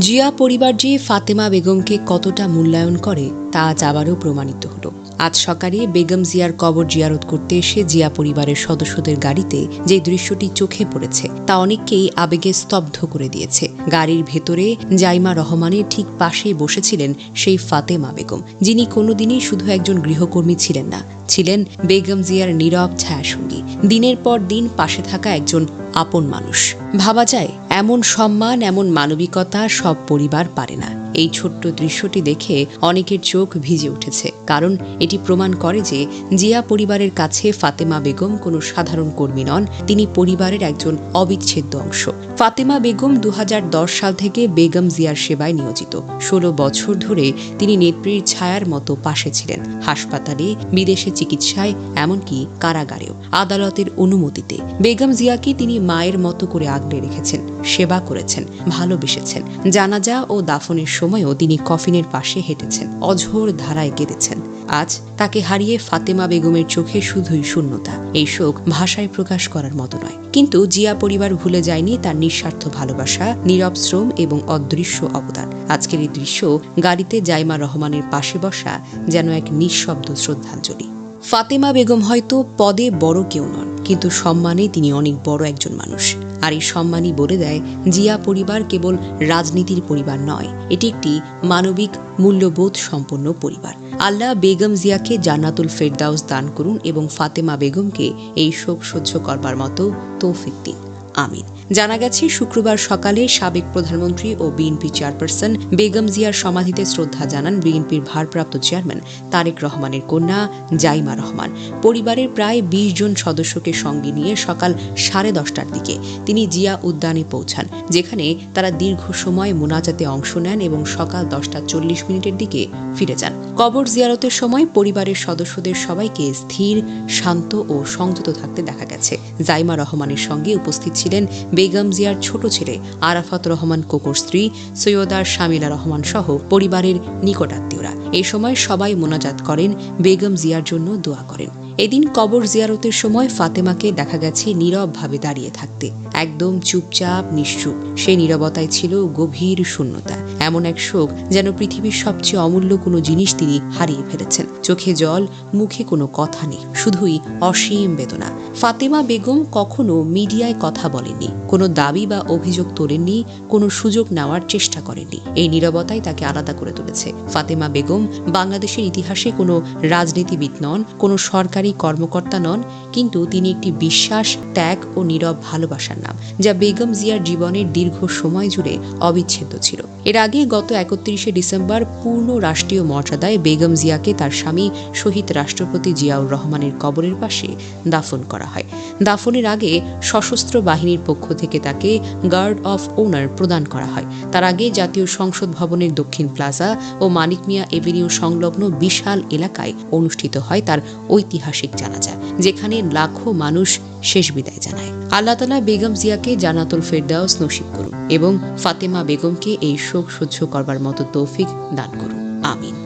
জিয়া পরিবার যে ফাতেমা বেগমকে কতটা মূল্যায়ন করে, তা আজ আবারও প্রমাণিত হলো। আজ সকালে বেগম জিয়ার কবর জিয়ারত করতে এসে জিয়া পরিবারের সদস্যদের গাড়িতে যে দৃশ্যটি চোখে পড়েছে, তা অনেককেই আবেগে স্তব্ধ করে দিয়েছে। গাড়ির ভেতরে জাইমা রহমানের ঠিক পাশেই বসেছিলেন সেই ফাতেমা বেগম, যিনি কোনোদিনই শুধু একজন গৃহকর্মী ছিলেন না, ছিলেন বেগম জিয়ার নীরব ছায়াসঙ্গী। দিনের পর দিন পাশে থাকা একজন আপন মানুষ। ভাবা যায় এমন সম্মান, এমন মানবিকতা সব পরিবার পারে না। এই ছোট্ট দৃশ্যটি দেখে অনেকের চোখ ভিজে উঠেছে, কারণ এটি প্রমাণ করে যে জিয়া পরিবারের কাছে ফাতেমা বেগম কোনো সাধারণ কর্মী নন, তিনি পরিবারের একজন অবিচ্ছেদ্য অংশ। ফাতেমা বেগম দু হাজার দশ সাল থেকে বেগম জিয়ার সেবায় নিয়োজিত। ষোলো বছর ধরে তিনি নেত্রীর ছায়ার মতো পাশে ছিলেন, হাসপাতালে, বিদেশে চিকিৎসায়, এমনকি কারাগারেও। আদালতের অনুমতিতে বেগম জিয়াকে তিনি মায়ের মতো করে আগলে রেখেছেন। সেবা করেছেন, ভালোবেসেছেন। জানাজা ও দাফনের সময়ও তিনি কফিনের পাশে হেঁটেছেন, অঝোর ধারায় কেঁদেছেন। আজ তাকে হারিয়ে ফাতেমা বেগমের চোখে শুধুই শূন্যতা, এই শোক ভাষায় প্রকাশ করার মতো নয়। কিন্তু জিয়া পরিবার ভুলে যায়নি তার নিঃস্বার্থ ভালোবাসা, নীরব শ্রম এবং অদৃশ্য অবদান। আজকের এই দৃশ্য গাড়িতে জাইমা রহমানের পাশে বসা যেন এক নিঃশব্দ শ্রদ্ধাঞ্জলি। ফাতেমা বেগম হয়তো পদে বড় কেউ নন, কিন্তু সম্মানে তিনি অনেক বড় একজন মানুষ। আর এই সম্মানই বলে দেয়, জিয়া পরিবার কেবল রাজনীতির পরিবার নয়, এটি একটি মানবিক মূল্যবোধ সম্পন্ন পরিবার। আল্লাহ বেগম জিয়াকে জান্নাতুল ফেরদাউস দান করুন এবং ফাতেমা বেগমকে এই শোক সহ্য করবার মতো তৌফিক দিন। আমিন। জানা গেছে, শুক্রবার সকালে সাবেক প্রধানমন্ত্রী ও বিএনপি চেয়ারপারসন বেগম জিয়ার সমাধিতে শ্রদ্ধা জানান বিএনপির ভারপ্রাপ্ত চেয়ারম্যান তারেক রহমানের কন্যা জাইমা রহমান। পরিবারের প্রায় বিশ জন সদস্যকে সঙ্গে নিয়ে সকাল সাড়ে দশটার দিকে তিনি জিয়া উদ্যানে পৌঁছান, যেখানে তারা দীর্ঘ সময় মোনাজাতে অংশ নেন এবং সকাল দশটা চল্লিশ মিনিটের দিকে ফিরে যান। কবর জিয়ারতের সময় পরিবারের সদস্যদের সবাইকে স্থির, শান্ত ও সংযত থাকতে দেখা গেছে। জাইমা রহমানের সঙ্গে উপস্থিত ছিলেন বেগম জিয়ার ছোট ছেলে আরাফাত রহমান কোকর স্ত্রী সৈয়দার শামিলা রহমান সহ পরিবারের নিকটাত্মীয়রা। এই সময় সবাই মোনাজাত করেন, বেগম জিয়ার জন্য দোয়া করেন। এদিন কবর জিয়ারতের সময় ফাতেমাকে দেখা গেছে নীরবভাবে দাঁড়িয়ে থাকতে। একদম চুপচাপ, নিশ্চুপ। সেই নীরবতায় ছিল গভীর শূন্যতা। এমন এক শোক যেন পৃথিবীর সবচেয়ে অমূল্য কোনো জিনিস তিনি হারিয়ে ফেলেছেন। চোখে জল, মুখে কোনো কথা নেই। শুধুই অসীম বেদনা। ফাতেমা বেগম কখনো মিডিয়ায় কথা বলেননি, কোনো দাবি বা অভিযোগ তোলেননি, কোনো সুযোগ নেওয়ার চেষ্টা করেননি। এই নীরবতাই তাকে আলাদা করে তুলেছে। ফাতেমা বেগম বাংলাদেশের ইতিহাসে কোনো রাজনীতিবিদ নন, কোনো সরকারি কর্মকর্তা নন, কিন্তু তিনি একটি বিশ্বাস, ত্যাগ ও নীরব ভালোবাসার নাম, যা বেগম জিয়ার জীবনের দীর্ঘ সময় জুড়ে অবিচ্ছেদ্য ছিল। এর আগে গত একত্রিশে ডিসেম্বর পূর্ণ রাষ্ট্রীয় মর্যাদায় বেগম জিয়াকে তার স্বামী, শহীদ রাষ্ট্রপতি জিয়াউর রহমানের কবরের পাশে দাফন করা হয়। দাফনের আগে সশস্ত্র বাহিনীর পক্ষ থেকে তাকে গার্ড অফ ওনার প্রদান করা হয়। তার আগে জাতীয় সংসদ ভবনের দক্ষিণ প্লাজা ও মানিক মিয়া এভিনিউ সংলগ্ন বিশাল এলাকায় অনুষ্ঠিত হয় তার ঐতিহাসিক জানাজা, যেখানে লাখো মানুষ শেষ বিদায় জানায়। আল্লাহ তালা বেগম জিয়াকে জানাতুল ফেরদাউস নসিব করুন এবং ফাতেমা বেগমকে এই শোক সহ্য করবার মতো তৌফিক দান করুন। আমিন।